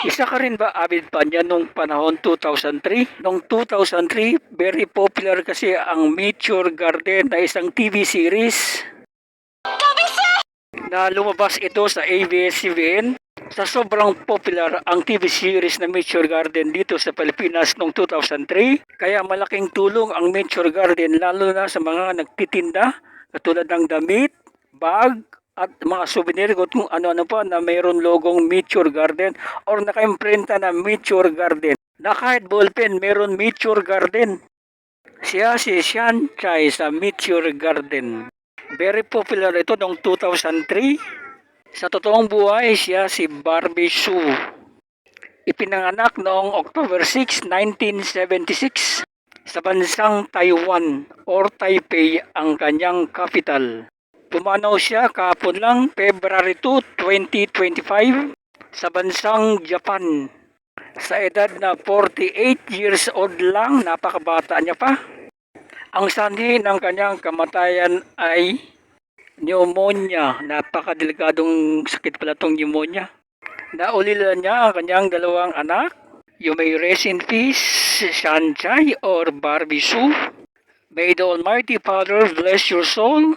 Isa ka rin ba avid pa niya nung panahon 2003? Noong 2003, very popular kasi ang Meteor Garden na isang TV series na lumabas ito sa ABS-CBN. Sa sobrang popular ang TV series na Meteor Garden dito sa Pilipinas noong 2003. Kaya malaking tulong ang Meteor Garden lalo na sa mga nagtitinda katulad ng damit, bag, at mga souvenir kung ano-ano pa na mayroon logong Meteor Garden or naka-imprenta na Meteor Garden. Na kahit ballpen, mayroon Meteor Garden. Siya si Sean Chai sa Meteor Garden. Very popular ito noong 2003. Sa totoong buhay, siya si Barbie Sue. Ipinanganak noong October 6, 1976 sa bansang Taiwan or Taipei ang kanyang capital. Pumanaw siya kahapon lang February 2, 2025 sa bansang Japan. Sa edad na 48 years old lang, napakabata niya pa. Ang sanhi ng kanyang kamatayan ay pneumonia. Napakadelikadong sakit pala itong pneumonia. Naulila niya ang kanyang dalawang anak. You may rest in peace, Shanchai or Barbie Sue. May the Almighty Father bless your soul